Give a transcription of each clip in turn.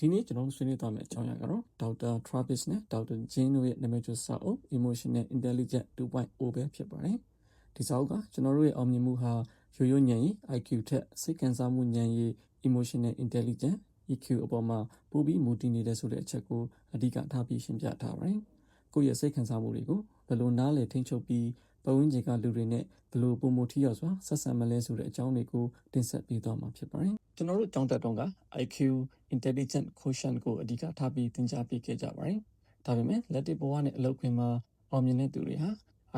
ဒီနေ့ကျွန်တော်တို့ဆွေးနွေးသွားမယ့်အကြောင်းအရာကတော့ဒေါက်တာ Travis နဲ့ဒေါက်တာ Jane တို့ရဲ့နာမည်ကျော်စာအုပ် Emotional Intelligence 2.0ပဲဖြစ်ပါတယ်။ဒီစာအုပ်ကကျွန်တော်တို့ရဲ့အောင်မြင်မှုဟာရိုးရိုးဉာဏ်ရည် IQ ထက်စိတ်ခံစားမှုဉာဏ်ရည် Emotional Intelligence EQ အပေါ်မှာပိုပြီးမူတည်နေတဲ့ဆိုတဲ့အချက်ကိုအဓိကထားပြီးရှင်းပြထားပါတယ်။ကိုယ့်ရဲ့စိတ်ခံစားမှုတွေကိုဘယ်လိုနားလည်ထိန်းချုပ်ပြီး ပတ်ဝန်းကျင်ကလူတွေနဲ့ဘယ်လိုပုံမထီရောက်စွာဆက်ဆံမလဲဆိုတဲ့အကြောင်းတွေကိုတင်ဆက်ပေးသွားမှာဖြစ်ပါတယ်။ကျွန်တော်တို့အကြောင်းတက်တုန်းက IQ intelligent quotient ကိုအဓိကထားပြီးသင်ကြားပေးခဲ့ကြပါတယ်။ဒါပေမဲ့လက်တွေ့ဘဝနဲ့အလုပ်ခွင်မှာအောင်မြင်တဲ့သူတွေဟာ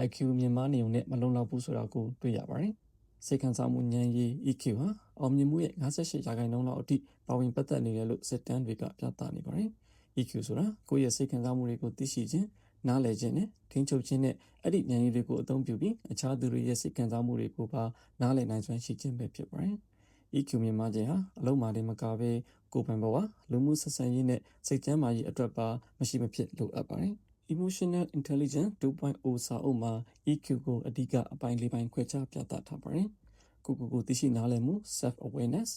IQ မြင့်မားနေုံနဲ့မလုံလောက်ဘူးဆိုတာကိုတွေ့ရပါတယ်။စိတ်ခံစားမှုဉာဏ်ရည် EQ ဟာအောင်မြင်မှုရဲ့58ရာခိုင်နှုန်းလောက်အထိပါဝင်ပတ်သက်နေတယ်လို့စစ်တမ်းတွေကပြသနေပါတယ်။ EQ ဆိုတာကိုယ့်ရဲ့စိတ်ခံစားမှုတွေကိုသိရှိခြင်း နားလည်ခြင်းနဲ့ထိန်းချုပ်ခြင်းနဲ့အဲ့ဒီဉာဏ်ရည်တွေကိုအသုံးပြုပြီးအခြားသူတွေရဲ့စိတ်ခံစားမှုတွေကိုပါနားလည်နိုင်စွမ်းရှိခြင်းပဲဖြစ်ပါတယ်။ EQ မြင့်မားခြင်းဟာအလုံးမာတင်မကဘဲကိုယ်ပိုင်ဘဝလူမှုဆက်ဆံရေးနဲ့စိတ်ကျန်းမာရေးအတွက်ပါမရှိမဖြစ်လိုအပ်ပါတယ်။ Emotional Intelligence 2.0စာအုပ်မှာ EQ ကိုအဓိကအပိုင်းလေးပိုင်းခွဲခြားပြသထားပါတယ်။ကိုကိုကိုသိရှိနားလည်မှု self awareness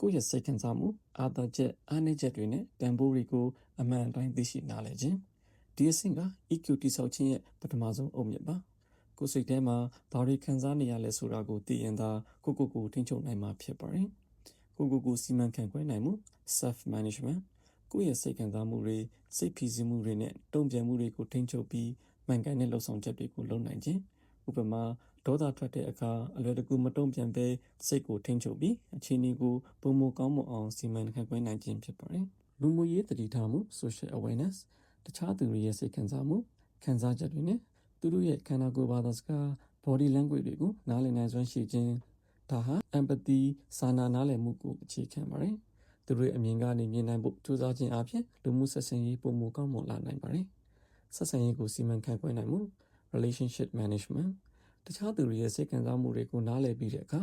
ကိုယ့်ရဲ့စိတ်ခံစားမှုအာသာချက်အားနည်းချက်တွေနဲ့တန်ဖိုးတွေကိုအမှန်တိုင်းသိရှိနားလည်ခြင်း ဒီအဆင့်က EQ တိဆောက်ခြင်းရဲ့ပထမဆုံးအုတ်မြစ်ပါကိုယ်စိတ်ထဲမှာဘာတွေခံစားနေရလဲဆိုတာကိုသိရင်သာကိုကိုကိုထိန်းချုပ်နိုင်မှာဖြစ်ပါတယ်ကိုကိုကိုစီမံခန့်ခွဲနိုင်မှု self management ကိုယ့်ရဲ့စိတ်ခံစားမှုတွေစိတ်ဖိစီးမှုတွေနဲ့တုံ့ပြန်မှုတွေကိုထိန်းချုပ်ပြီးမှန်ကန်တဲ့လှုပ်ဆောင်ချက်တွေကိုလုပ်နိုင်ခြင်းဥပမာဒေါသထွက်တဲ့အခါအလွယ်တကူမတုံ့ပြန်ဘဲစိတ်ကိုထိန်းချုပ်ပြီးအခြေအနေကိုပုံမကောင်းမအောင်စီမံခန့်ခွဲနိုင်ခြင်းဖြစ်ပါတယ်လူမှုရေးတတိထားမှု social awareness တခြားသူတွေရဲ့စိတ်ခံစားမှုခံစားချက်တွေနဲ့သူတို့ရဲ့ခန္ဓာကိုယ်ဘာသာစကား body language တွေကိုနားလည်နိုင်စွမ်းရှိခြင်းဒါဟာ empathy စာနာနားလည်မှုကိုအခြေခံပါတယ်။သူတို့ရဲ့အမြင်ကနေမြင်နိုင်ဖို့ကြိုးစားခြင်းအပြင်လူမှုဆက်ဆံရေးပုံမကောင်းမွန်လာနိုင်ပါတယ်။ဆက်ဆံရေးကိုစီမံခန့်ခွဲနိုင်မှု relationship management တခြားသူတွေရဲ့စိတ်ခံစားမှုတွေကိုနားလည်ပြီးတဲ့အခါ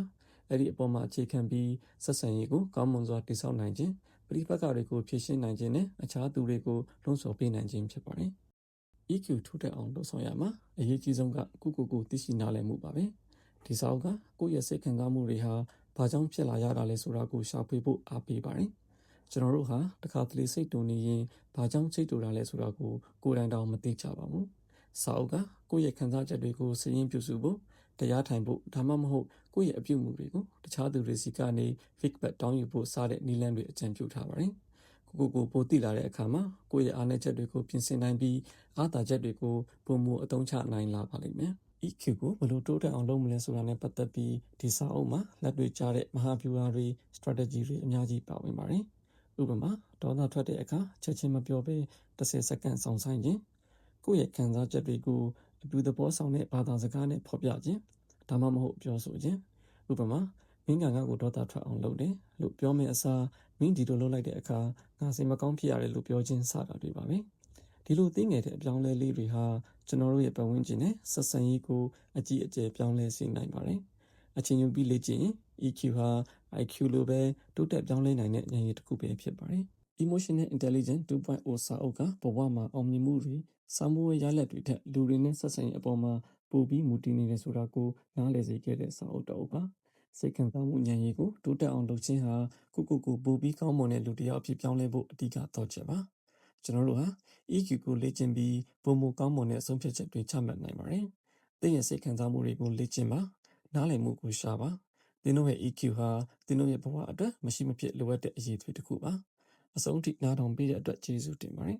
အဲ့ဒီအပေါ်မှာအခြေခံပြီးဆက်ဆံရေးကိုကောင်းမွန်စွာတည်ဆောက်နိုင်ခြင်း ပဋိပက္ခတွေကိုဖြေရှင်းနိုင်ခြင်းနဲ့အခြားသူတွေကိုလွှမ်းဆော်ပေးနိုင်ခြင်းဖြစ်ပါတယ်။ EQ ထိုးတက်အောင်လုပ်ဆောင်ရမှာအရေးကြီးဆုံးကကိုကိုကိုသိရှိနားလည်မှုပါပဲဒီစာအုပ်ကကိုယ့်ရဲ့စိတ်ခံစားမှုတွေဟာဘာကြောင့်ဖြစ်လာရတာလဲဆိုတာကိုရှာဖွေဖို့အားပေးပါတယ်ကျွန်တော်တို့ဟာတခါတလေစိတ်တူနေရင်ဘာကြောင့်စိတ်တူတာလဲဆိုတာကိုကိုယ်တိုင်တောင်မသိကြပါဘူးစာအုပ်ကကိုယ့်ရဲ့ခံစားချက်တွေကိုစည်ရင်းပြုစုဖို့ တရားထိုင်ဖို့ဒါမှမဟုတ်ကိုယ့်ရဲ့အပြုအမူတွေကိုတခြားသူတွေစီကနေ feedback တောင်းယူဖို့စတဲ့နည်းလမ်းတွေအကြံပြုထားပါတယ်ကိုကိုကိုပိုသိလာတဲ့အခါမှာကိုယ့်ရဲ့အားနည်းချက်တွေကိုပြင်ဆင်နိုင်ပြီးအားသာချက်တွေကိုပုံမူအသုံးချနိုင်လာပါလိမ့်မယ် EQ ကိုဘယ်လိုတိုးတက်အောင်လုပ်မလဲဆိုတာနဲ့ပတ်သက်ပြီးဒီစာအုပ်မှာလက်တွေ့ကျတဲ့မဟာဗျူဟာတွေ strategy တွေအများကြီးပါဝင်ပါတယ်။ဥပမာဒေါသထွက်တဲ့အခါချက်ချင်းမပြောဘဲ30စက္ကန့်ဆောင်ဆိုင်ခြင်းကိုယ့်ရဲ့ခံစားချက်တွေကို အပြုသဘောဆောင်တဲ့ဘာသာစကားနဲ့ဖော်ပြခြင်းဒါမှမဟုတ်ပြောဆိုခြင်းဥပမာမင်းကငါ့ကိုဒေါသထွက်အောင်လုပ်တယ်လို့ပြောမယ့်အစားမင်းဒီလိုလုပ်လိုက်တဲ့အခါငါစိတ်မကောင်းဖြစ်ရတယ်လို့ပြောခြင်းစတာတွေပါပဲဒီလိုသိငယ်တဲ့အပြောင်းလဲလေးတွေဟာကျွန်တော်တို့ရဲ့ပတ်ဝန်းကျင်နဲ့ဆက်ဆံရေးကိုအကြီးအကျယ်ပြောင်းလဲစေနိုင်ပါတယ်အချိန်ယူပြီးလေ့ကျင့်ရင် EQ ဟာ IQ လိုပဲတိုးတက်ပြောင်းလဲနိုင်တဲ့ဉာဏ်ရည်တစ်ခုပဲဖြစ်ပါတယ် Emotional Intelligence 2.0စာအုပ်ကဘဝမှာအောင်မြင်မှုတွေစာမိုးရလက်တွေထက်လူတွေနဲ့ဆက်ဆံရေးအပေါ်မှာပိုပြီးမူတည်နေတယ်ဆိုတာကိုနားလည်စေခဲ့တဲ့စာအုပ်တော်ပါစိတ်ခံစားမှုဉာဏ်ရည်ကိုတိုးတက်အောင်လုပ်ခြင်းဟာကိုကိုကိုပိုပြီးကောင်းမွန်တဲ့လူတစ်ယောက်အဖြစ်ပြောင်းလဲဖို့အဓိကတော့ချက်ပါကျွန်တော်တို့ဟာ EQ ကိုလေ့ကျင့်ပြီးပုံမကောင်းမွန်တဲ့အဆုံးဖြတ်ချက်တွေချမှတ်နိုင်ပါတယ်။သင်ရဲ့စိတ်ခံစားမှုတွေကိုလေ့ကျင့်ပါနားလည်မှုကိုရှာပါသင်တို့ရဲ့ EQ ဟာသင်တို့ရဲ့ဘဝအတွက်မရှိမဖြစ်လိုအပ်တဲ့အရေးအသွေးတစ်ခုပါ အဆုံးထိနားထောင်ပေးတဲ့အတွက်ကျေးဇူးတင်ပါတယ်